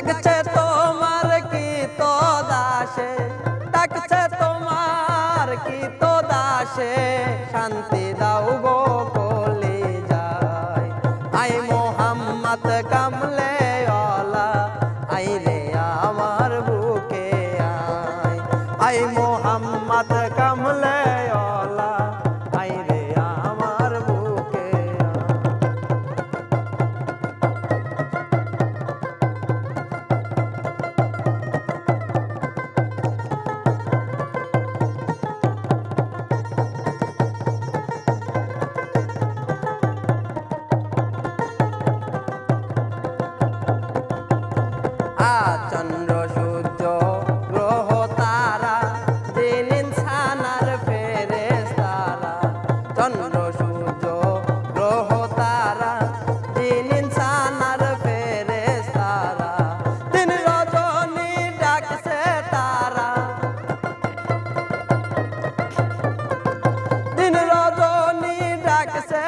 ডাকছে তোমার কি তো দাসে? ডাকছে তোমার কি তো দাসে? শান্তি দাও গো কলে যায় আই মোহাম্মদ কামলে লাগতেছে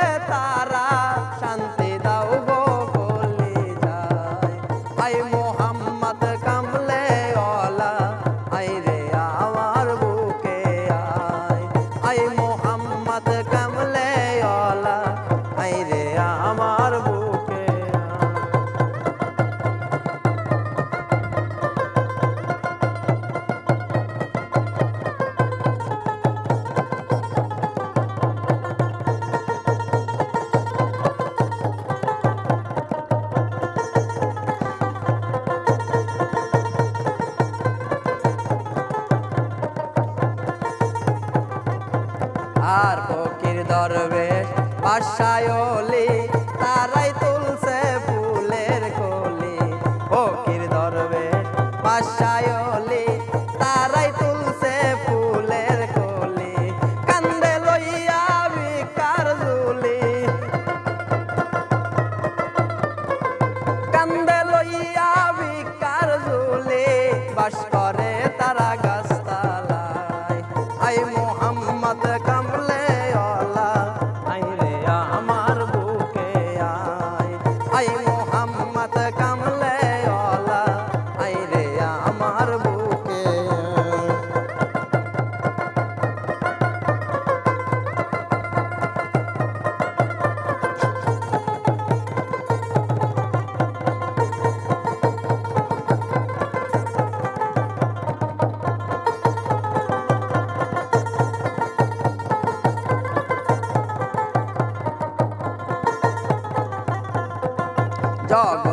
দরবেশ বাসায়লি জগ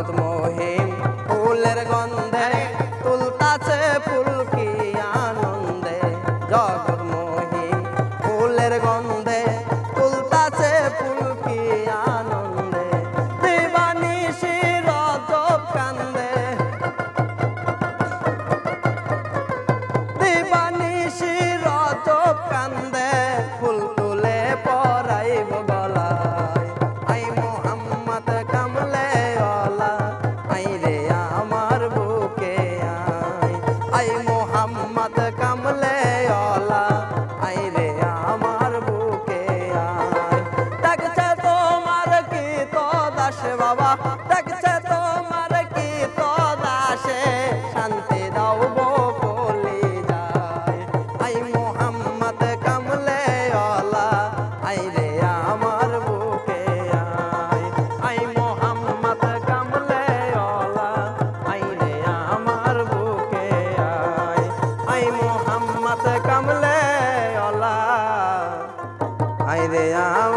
রহমত কামলে ওলা আই রে আমার বুকে আয়। তাকছে তোমার কি তো দাস বাবা রে আও